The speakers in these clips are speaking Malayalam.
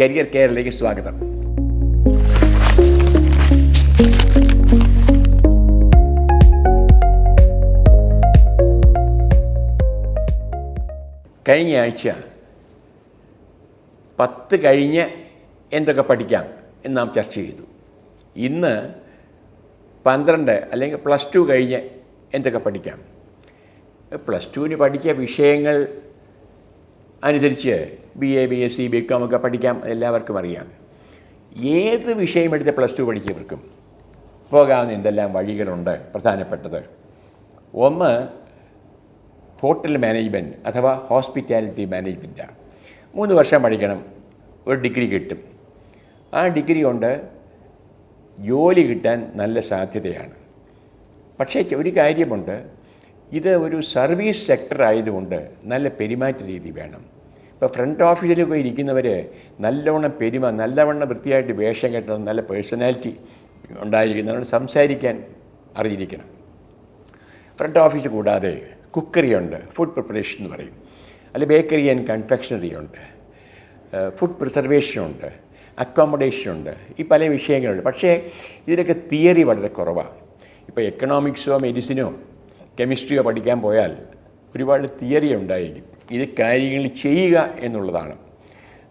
കരിയർ കെയറിലേക്ക് സ്വാഗതം. കഴിഞ്ഞ ആഴ്ച പത്ത് കഴിഞ്ഞ് എന്തൊക്കെ പഠിക്കാം എന്ന് നാം ചർച്ച ചെയ്തു. ഇന്ന് പന്ത്രണ്ട് അല്ലെങ്കിൽ പ്ലസ് ടു കഴിഞ്ഞ് എന്തൊക്കെ പഠിക്കാം? പ്ലസ് ടുവിന് പഠിച്ച വിഷയങ്ങൾ അനുസരിച്ച് B A B S C B com ഒക്കെ പഠിക്കാം. എല്ലാവർക്കും അറിയാം. ഏത് വിഷയം എടുത്ത് പ്ലസ് ടു പഠിച്ചവർക്കും പോകാവുന്ന എന്തെല്ലാം വഴികളുണ്ട്? പ്രധാനപ്പെട്ടത്. ഒന്ന് ഹോട്ടൽ മാനേജ്മെന്റ് അഥവാ ഹോസ്പിറ്റാലിറ്റി മാനേജ്മെന്റാണ് മൂന്ന് വർഷം പഠിക്കണം. ഒരു ഡിഗ്രി കിട്ടും. ആ ഡിഗ്രി കൊണ്ട് ജോലി കിട്ടാൻ നല്ല സാധ്യതയാണ്. പക്ഷേ ഒരു കാര്യമുണ്ട്. ഇത് ഒരു സർവീസ് സെക്ടർ ആയതുകൊണ്ട് നല്ല പെരുമാറ്റ രീതി വേണം. ഇപ്പോൾ ഫ്രണ്ട് ഓഫീസിൽ പോയി ഇരിക്കുന്നവർ നല്ലവണ്ണം പെരുമ നല്ലവണ്ണം വൃത്തിയായിട്ട് വേഷം കെട്ടണം നല്ല പേഴ്സണാലിറ്റി ഉണ്ടായിരിക്കുന്നവരോട് സംസാരിക്കാൻ അറിഞ്ഞിരിക്കണം. ഫ്രണ്ട് ഓഫീസ് കൂടാതെ കുക്കറി ഉണ്ട് ഫുഡ് പ്രിപ്പറേഷൻ എന്ന് പറയും. അല്ലെ ബേക്കറി ആൻഡ് കൺഫെക്ഷണറി ഉണ്ട്. ഫുഡ് പ്രിസർവേഷൻ ഉണ്ട് അക്കോമഡേഷൻ ഉണ്ട് ഈ പല വിഷയങ്ങളുണ്ട്. പക്ഷേ ഇതിലൊക്കെ തിയറി വളരെ കുറവാണ് ഇപ്പോൾ എക്കണോമിക്സോ മെഡിസിനോ കെമിസ്ട്രിയോ പഠിക്കാൻ പോയാൽ ഒരുപാട് തിയറി ഉണ്ടായിരിക്കും. ഇത് കാര്യങ്ങൾ ചെയ്യുക എന്നുള്ളതാണ്.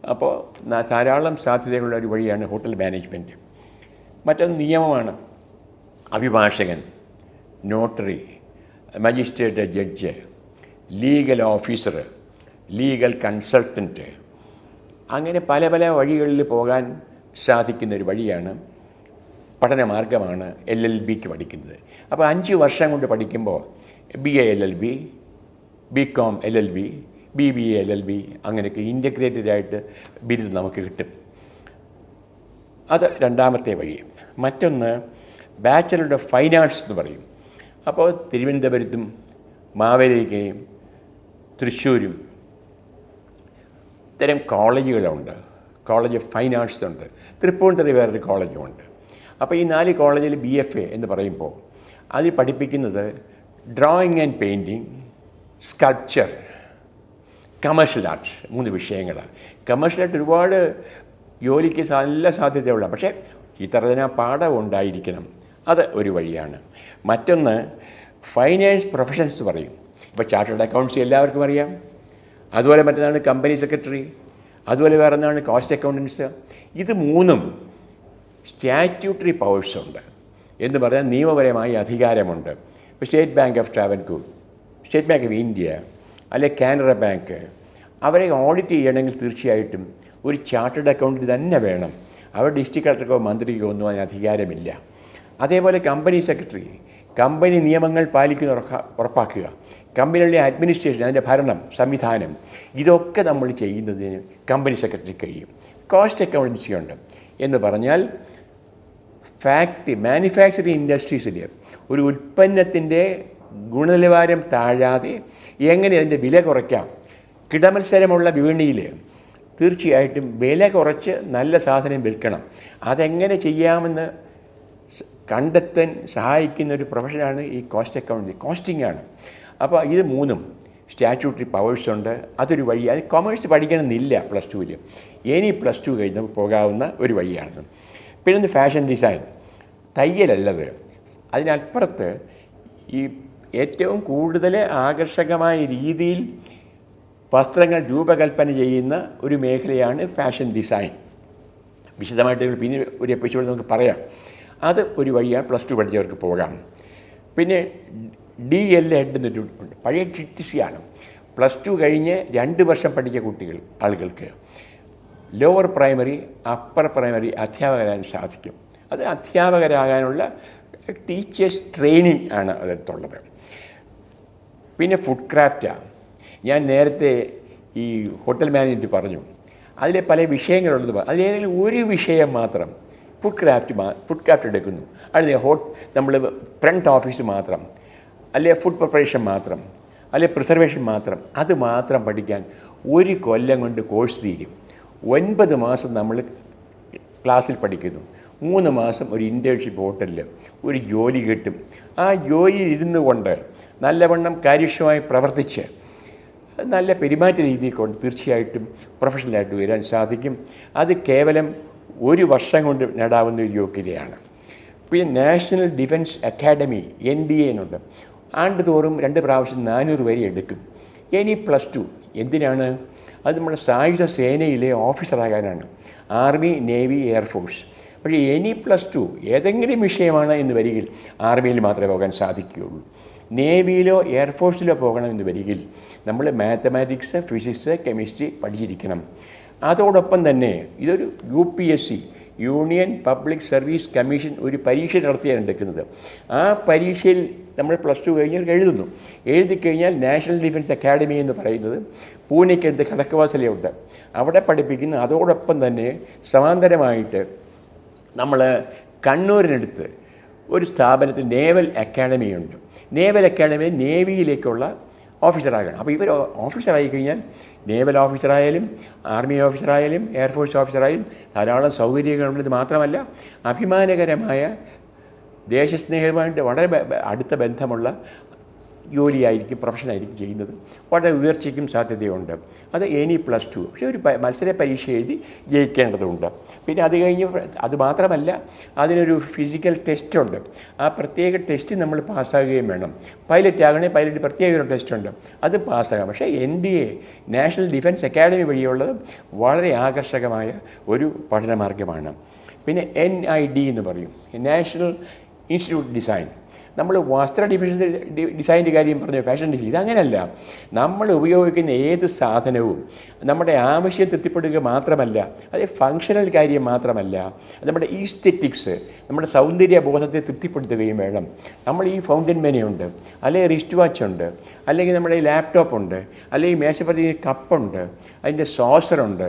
അപ്പോൾ ധാരാളം സാധ്യതകളുള്ള ഒരു വഴിയാണ് ഹോട്ടൽ മാനേജ്മെന്റ്. മറ്റൊന്ന് നിയമമാണ്. അഭിഭാഷകൻ notary magistrate judge legal officer legal consultant. അങ്ങനെ പല പല വഴികളിൽ പോകാൻ സാധിക്കുന്ന ഒരു വഴിയാണ് പഠനമാർഗമാണ് എൽ എൽ ബിക്ക് പഠിക്കുന്നത്. അപ്പോൾ അഞ്ച് വർഷം കൊണ്ട് പഠിക്കുമ്പോൾ B A L L B B com L L B B B A L L B അങ്ങനെയൊക്കെ ഇന്റഗ്രേറ്റഡ് ആയിട്ട് ബിരുദം നമുക്ക് കിട്ടും. അത് രണ്ടാമത്തെ വഴി. മറ്റൊന്ന് ബാച്ചലർ ഓഫ് ഫൈൻ ആർട്സ് എന്ന് പറയും. അപ്പോൾ തിരുവനന്തപുരത്തും മാവേലിക്കയും തൃശ്ശൂരും ഇത്തരം കോളേജുകളുണ്ട്. കോളേജ് ഓഫ് ഫൈൻ ആർട്സ് ഉണ്ട്. തൃപ്പൂണിത്തുറ വേറൊരു കോളേജും ഉണ്ട്. അപ്പോൾ ഈ നാല് കോളേജിൽ ബി എഫ് എ എന്ന് പറയുമ്പോൾ അതിൽ പഠിപ്പിക്കുന്നത് drawing and painting sculpture commercial arts മൂന്ന് വിഷയങ്ങളാണ് കമേഴ്ഷ്യൽ ആർട്ട് ഒരുപാട് ജോലിക്ക് നല്ല സാധ്യതയുള്ള പക്ഷേ ചിത്രരചന പാഠം ഉണ്ടായിരിക്കണം. അത് ഒരു വഴിയാണ്. മറ്റൊന്ന് ഫൈനാൻസ് പ്രൊഫഷൻസ് പറയും. ഇപ്പോൾ ചാർട്ടേഡ് അക്കൗണ്ട്സ് എല്ലാവർക്കും അറിയാം. അതുപോലെ മറ്റൊന്നാണ് കമ്പനി സെക്രട്ടറി അതുപോലെ വേറെ ഒന്നാണ് കോസ്റ്റ് അക്കൗണ്ടൻസ് ഇത് മൂന്നും സ്റ്റാറ്റ്യൂട്ടറി പവേഴ്സ് ഉണ്ട്. എന്ന് പറഞ്ഞാൽ നിയമപരമായി അധികാരമുണ്ട്. ഇപ്പോൾ State Bank of Travancore State Bank of India അല്ലെ കാനറ ബാങ്ക് അവരെ ഓഡിറ്റ് ചെയ്യണമെങ്കിൽ തീർച്ചയായിട്ടും ഒരു ചാർട്ടേഡ് അക്കൗണ്ടിൽ തന്നെ വേണം. അവർ ഡിസ്ട്രിക്ട് കളക്ടർക്കോ മന്ത്രിക്കോ ഒന്നും അതിന് അധികാരമില്ല. അതേപോലെ കമ്പനി സെക്രട്ടറി കമ്പനി നിയമങ്ങൾ പാലിക്കുന്ന ഉറപ്പാക്കുക. കമ്പനികളുടെ അഡ്മിനിസ്ട്രേഷൻ അതിന്റെ ഭരണം സംവിധാനം ഇതൊക്കെ നമ്മൾ ചെയ്യുന്നതിന് കമ്പനി സെക്രട്ടറി കഴിയും. കോസ്റ്റ് അക്കൗണ്ടൻസി ഉണ്ട്. എന്ന് പറഞ്ഞാൽ ഫാക്ടറി മാനുഫാക്ചറിങ് ഇൻഡസ്ട്രീസിൽ ഒരു ഉൽപ്പന്നത്തിന്റെ ഗുണനിലവാരം താഴാതെ എങ്ങനെ അതിന്റെ വില കുറയ്ക്കാം? കിടമത്സരമുള്ള വിപണിയിൽ തീർച്ചയായിട്ടും വില കുറച്ച് നല്ല സാധനം വിൽക്കണം. അതെങ്ങനെ ചെയ്യാമെന്ന് കണ്ടെത്താൻ സഹായിക്കുന്ന ഒരു പ്രൊഫഷനാണ് ഈ കോസ്റ്റ് അക്കൗണ്ട് കോസ്റ്റിംഗ് ആണ്. അപ്പോൾ ഇത് മൂന്നും സ്റ്റാറ്റ്യൂട്ടറി പവേഴ്സ് ഉണ്ട്. അതൊരു വഴി. അത് കൊമേഴ്സ് പഠിക്കണമെന്നില്ല പ്ലസ് ടുവിൽ ഇനി പ്ലസ് ടു കഴിഞ്ഞ് പോകാവുന്ന ഒരു വഴിയാണ്. പിന്നെ ഫാഷൻ ഡിസൈൻ തയ്യലല്ലത്. അതിനപ്പുറത്ത് ഈ ഏറ്റവും കൂടുതൽ ആകർഷകമായ രീതിയിൽ വസ്ത്രങ്ങൾ രൂപകൽപ്പന ചെയ്യുന്ന ഒരു മേഖലയാണ് ഫാഷൻ ഡിസൈൻ വിശദമായിട്ട് പിന്നെ ഒരു എപ്പിസോഡ് നമുക്ക് പറയാം. അത് ഒരു വഴിയാണ് പ്ലസ് ടു പഠിച്ചവർക്ക് പോകാം. പിന്നെ ഡി എൽ എഡ് എന്നൊരു ഉണ്ട് പഴയ ടിറ്റിസിയാണ് പ്ലസ് ടു കഴിഞ്ഞ് രണ്ട് വർഷം പഠിച്ച കുട്ടികൾ ആളുകൾക്ക്. ലോവർ പ്രൈമറി അപ്പർ പ്രൈമറി അധ്യാപകരാകാൻ സാധിക്കും. അത് അധ്യാപകരാകാനുള്ള ടീച്ചേഴ്സ് ട്രെയിനിങ് ആണ് അതിനകത്തുള്ളത് പിന്നെ ഫുഡ് ക്രാഫ്റ്റാണ് ഞാൻ നേരത്തെ ഈ ഹോട്ടൽ മാനേജ്മെന്റ് പറഞ്ഞു. അതിലെ പല വിഷയങ്ങളുള്ളത് അതിലേതെങ്കിലും ഒരു വിഷയം മാത്രം ഫുഡ് ക്രാഫ്റ്റ് മാ ഫുഡ് ക്രാഫ്റ്റ് എടുക്കുന്നു. അല്ലെങ്കിൽ ഹോട്ട് നമ്മൾ ഫ്രണ്ട് ഓഫീസ് മാത്രം അല്ലെ ഫുഡ് പ്രിപ്പറേഷൻ മാത്രം അല്ലെ പ്രിസർവേഷൻ മാത്രം അത് മാത്രം പഠിക്കാൻ ഒരു കൊല്ലം കൊണ്ട് കോഴ്സ് തീരും. ഒൻപത് മാസം നമ്മൾ ക്ലാസ്സിൽ പഠിക്കുന്നു. മൂന്ന് മാസം ഒരു ഇന്റേൺഷിപ്പ് ഹോട്ടലിൽ ഒരു ജോലി കിട്ടും. ആ ജോലിയിൽ ഇരുന്നു കൊണ്ട് നല്ലവണ്ണം കാര്യക്ഷമമായി പ്രവർത്തിച്ച് നല്ല പെരുമാറ്റ രീതി കൊണ്ട് തീർച്ചയായിട്ടും പ്രൊഫഷണലായിട്ട് വരാൻ സാധിക്കും. അത് കേവലം ഒരു വർഷം കൊണ്ട് നേടാവുന്ന ഒരു യോഗ്യതയാണ്. പിന്നെ National Defence Academy N D A എന്നുണ്ട്. ആണ്ട് തോറും രണ്ട് പ്രാവശ്യം നാനൂറ് വരെ എടുക്കും. ഇനി പ്ലസ് ടു എന്തിനാണ്? അത് നമ്മുടെ സായുധ സേനയിലെ ഓഫീസറാകാനാണ്. ആർമി നേവി എയർഫോഴ്സ് പക്ഷേ എനി പ്ലസ് ടു ഏതെങ്കിലും വിഷയമാണ് എന്ന് വരികിൽ ആർമിയിൽ മാത്രമേ പോകാൻ സാധിക്കുകയുള്ളൂ. നേവിയിലോ എയർഫോഴ്സിലോ പോകണമെന്ന് വരികിൽ നമ്മൾ മാത്തമാറ്റിക്സ് ഫിസിക്സ് കെമിസ്ട്രി പഠിച്ചിരിക്കണം. അതോടൊപ്പം തന്നെ ഇതൊരു U P S C Union Public Service Commission ഒരു പരീക്ഷ നടത്തിയാണ് എടുക്കുന്നത് ആ പരീക്ഷയിൽ നമ്മൾ പ്ലസ് ടു കഴിഞ്ഞാൽ എഴുതുന്നു. എഴുതി കഴിഞ്ഞാൽ നാഷണൽ ഡിഫൻസ് അക്കാഡമി എന്ന് പറയുന്നത് പൂനെക്കടുത്ത് കടക്കവാസലയുണ്ട് അവിടെ പഠിപ്പിക്കുന്ന. അതോടൊപ്പം തന്നെ സമാന്തരമായിട്ട് നമ്മൾ കണ്ണൂരിനടുത്ത് ഒരു സ്ഥാപനത്തിൽ നേവൽ അക്കാഡമിയുണ്ട് നേവൽ അക്കാഡമി നേവിയിലേക്കുള്ള ഓഫീസറാകണം അപ്പോൾ ഇവർ ഓഫീസറായി കഴിഞ്ഞാൽ നേവൽ ഓഫീസറായാലും ആർമി ഓഫീസറായാലും എയർഫോഴ്സ് ഓഫീസറായാലും ധാരാളം സൗകര്യങ്ങളുള്ളത് മാത്രമല്ല അഭിമാനകരമായ ദേശസ്നേഹമായിട്ട് വളരെ അടുത്ത ബന്ധമുള്ള ജോലിയായിരിക്കും പ്രൊഫഷനായിരിക്കും ചെയ്യുന്നത്. വളരെ ഉയർച്ചയ്ക്കും സാധ്യതയുണ്ട്. അത് എനി പ്ലസ് ടു. പക്ഷേ ഒരു മത്സര പരീക്ഷ എഴുതി ജയിക്കേണ്ടതുണ്ട്. പിന്നെ അത് കഴിഞ്ഞ് അത് മാത്രമല്ല അതിനൊരു ഫിസിക്കൽ ടെസ്റ്റുണ്ട് ആ പ്രത്യേക ടെസ്റ്റ് നമ്മൾ പാസ്സാകുകയും വേണം. പൈലറ്റ് ആകണേ പൈലറ്റ് പ്രത്യേക ഒരു ടെസ്റ്റുണ്ട് അത് പാസ്സാകാം. പക്ഷേ N D A National Defence Academy വഴിയുള്ളത് വളരെ ആകർഷകമായ ഒരു പഠനമാർഗമാണ്. പിന്നെ എൻ ഐ ഡി എന്ന് പറയും. നാഷണൽ ഇൻസ്റ്റിറ്റ്യൂട്ട് ഡിസൈൻ നമ്മൾ വസ്ത്ര ഡിവിഷന്റെ ഡിസൈന്റെ കാര്യം പറഞ്ഞു ഫാഷൻ ഡിസൈൻ ഇതങ്ങനെയല്ല നമ്മൾ ഉപയോഗിക്കുന്ന ഏത് സാധനവും നമ്മുടെ ആവശ്യം തൃപ്തിപ്പെടുക മാത്രമല്ല അത് ഫങ്ഷണൽ കാര്യം മാത്രമല്ല നമ്മുടെ ഈസ്തെറ്റിക്സ് നമ്മുടെ സൗന്ദര്യ ബോധത്തെ തൃപ്തിപ്പെടുത്തുകയും വേണം. നമ്മൾ ഈ ഫൗണ്ടൻ മെനയുണ്ട് അല്ലെങ്കിൽ റിസ്റ്റ് വാച്ച് ഉണ്ട് അല്ലെങ്കിൽ നമ്മുടെ ലാപ്ടോപ്പ് ഉണ്ട് അല്ലെങ്കിൽ മേശപ്പതി കപ്പുണ്ട് അതിന്റെ സോസറുണ്ട്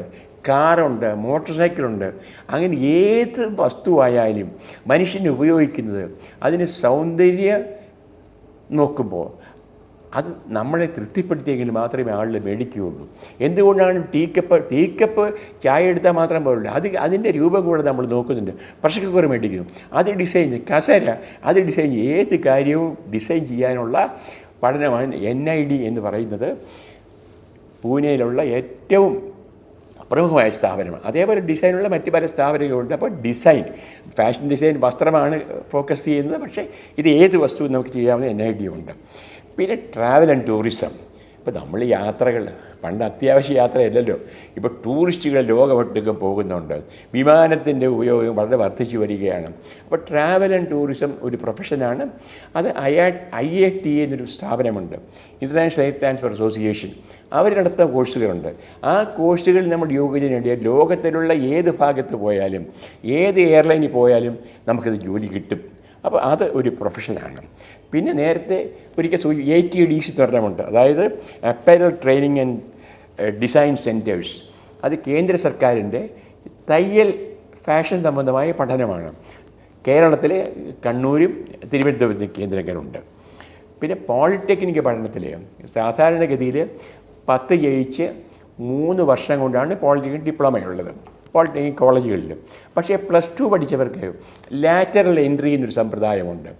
കാറുണ്ട് മോട്ടോർ സൈക്കിളുണ്ട്. അങ്ങനെ ഏത് വസ്തുവായാലും മനുഷ്യൻ ഉപയോഗിക്കുന്നത് അതിന് സൗന്ദര്യം നോക്കുമ്പോൾ അത് നമ്മളെ തൃപ്തിപ്പെടുത്തിയെങ്കിൽ മാത്രമേ ആളിൽ മേടിക്കുകയുള്ളൂ. എന്തുകൊണ്ടാണ് ടീ കപ്പ് ടീ കപ്പ് ചായ എടുത്താൽ മാത്രം പോലുള്ളൂ അത് അതിന്റെ രൂപം കൂടെ നമ്മൾ നോക്കുന്നുണ്ട്. പ്രഷർ കുക്കർ മേടിക്കുന്നു. അത് ഡിസൈൻ കസര അത് ഡിസൈൻ ഏത് കാര്യവും ഡിസൈൻ ചെയ്യാനുള്ള പഠനമാണ് എൻ ഐ ഡി എന്ന് പറയുന്നത്. പൂനെയിലുള്ള ഏറ്റവും പ്രമുഖമായ സ്ഥാപനമാണ്. അതേപോലെ ഡിസൈനുള്ള മറ്റ് പല സ്ഥാപനങ്ങളുണ്ട്. അപ്പോൾ ഡിസൈൻ ഫാഷൻ ഡിസൈൻ വസ്ത്രമാണ് ഫോക്കസ് ചെയ്യുന്നത്. പക്ഷേ ഇത് ഏത് വസ്തുവും നമുക്ക് ചെയ്യാവുന്ന എൻ ഐ ഡി ഉണ്ട്. പിന്നെ ട്രാവൽ ആൻഡ് ടൂറിസം ഇപ്പോൾ നമ്മൾ യാത്രകൾ പണ്ട് അത്യാവശ്യ യാത്രയല്ലല്ലോ. ഇപ്പോൾ ടൂറിസ്റ്റുകൾ ലോകമൊട്ടുക്കും പോകുന്നുണ്ട്. വിമാനത്തിന്റെ ഉപയോഗം വളരെ വർദ്ധിച്ചു വരികയാണ്. അപ്പോൾ ട്രാവൽ ആൻഡ് ടൂറിസം ഒരു പ്രൊഫഷനാണ് അത് ഐ ഐ ടി എന്നൊരു സ്ഥാപനമുണ്ട്. ഇന്റർനാഷണൽ എയർ ട്രാൻസ്ഫർ അസോസിയേഷൻ അവർ നടത്തുന്ന കോഴ്സുകളുണ്ട്. ആ കോഴ്സുകളിൽ നമ്മൾ യോഗ്യത വേണ്ടി ലോകത്തിലുള്ള ഏത് ഭാഗത്ത് പോയാലും ഏത് എയർലൈനിൽ പോയാലും നമുക്കത് ജോലി കിട്ടും. അപ്പോൾ അത് ഒരു പ്രൊഫഷനാണ് പിന്നെ നേരത്തെ ഒരിക്കൽ സൂചി എ ടി ഡി സി തുടരമുണ്ട് അതായത് apparel training and design centres അത് കേന്ദ്ര സർക്കാരിന്റെ തയ്യൽ ഫാഷൻ സംബന്ധമായ പഠനമാണ്. കേരളത്തിലെ കണ്ണൂരും തിരുവനന്തപുരത്തും കേന്ദ്രങ്ങളുണ്ട്. പിന്നെ പോളിടെക്നിക് പഠനത്തിൽ സാധാരണഗതിയിൽ പത്ത് ജയിച്ച് മൂന്ന് വർഷം കൊണ്ടാണ് പോളിടെക്നിക് ഡിപ്ലോമയുള്ളത് പോളിടെക്നിക് കോളേജുകളിൽ പക്ഷേ പ്ലസ് ടു പഠിച്ചവർക്ക് ലാറ്ററൽ എൻട്രി എന്നൊരു സമ്പ്രദായമുണ്ട്.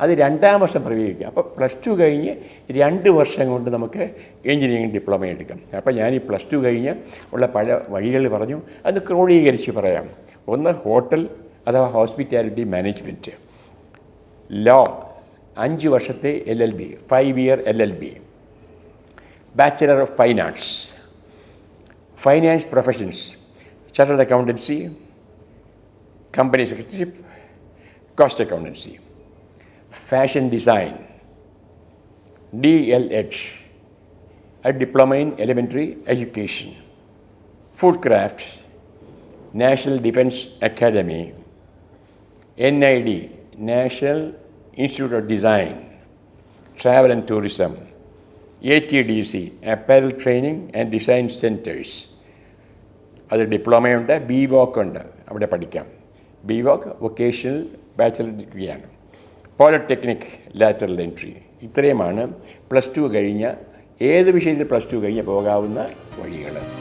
അത് രണ്ടാം വർഷം പ്രയോഗിക്കുക അപ്പോൾ പ്ലസ് ടു കഴിഞ്ഞ് രണ്ട് വർഷം കൊണ്ട് നമുക്ക് എഞ്ചിനീയറിംഗ് ഡിപ്ലോമ എടുക്കാം. അപ്പോൾ ഞാൻ ഈ പ്ലസ് ടു കഴിഞ്ഞ് ഉള്ള പല വഴികൾ പറഞ്ഞു. അത് ക്രോഡീകരിച്ച് പറയാം. ഒന്ന് ഹോട്ടൽ അഥവാ ഹോസ്പിറ്റാലിറ്റി മാനേജ്മെന്റ്. ലോ അഞ്ച് വർഷത്തെ L L B five year L L B. Bachelor of Finance, Finance Professions, Chartered Accountancy, Company Secretaryship, Cost Accountancy, Fashion Design, DLH, a Diploma in Elementary Education, foodcraft. National Defense Academy, NID, National Institute of Design, Travel and Tourism, ATDC, apparel training and design centres അത് ഡിപ്ലോമയുണ്ട് ബി വോക്ക് ഉണ്ട്. അവിടെ പഠിക്കാം. ബി വോക്ക് വൊക്കേഷണൽ ബാച്ചലർ ഡിഗ്രിയാണ് പോളിടെക്നിക് ലാറ്ററൽ എൻട്രി ഇത്രയുമാണ് പ്ലസ് ടു കഴിഞ്ഞ ഏത് വിഷയത്തിൽ പ്ലസ് ടു കഴിഞ്ഞ് പോകാവുന്ന വഴികൾ.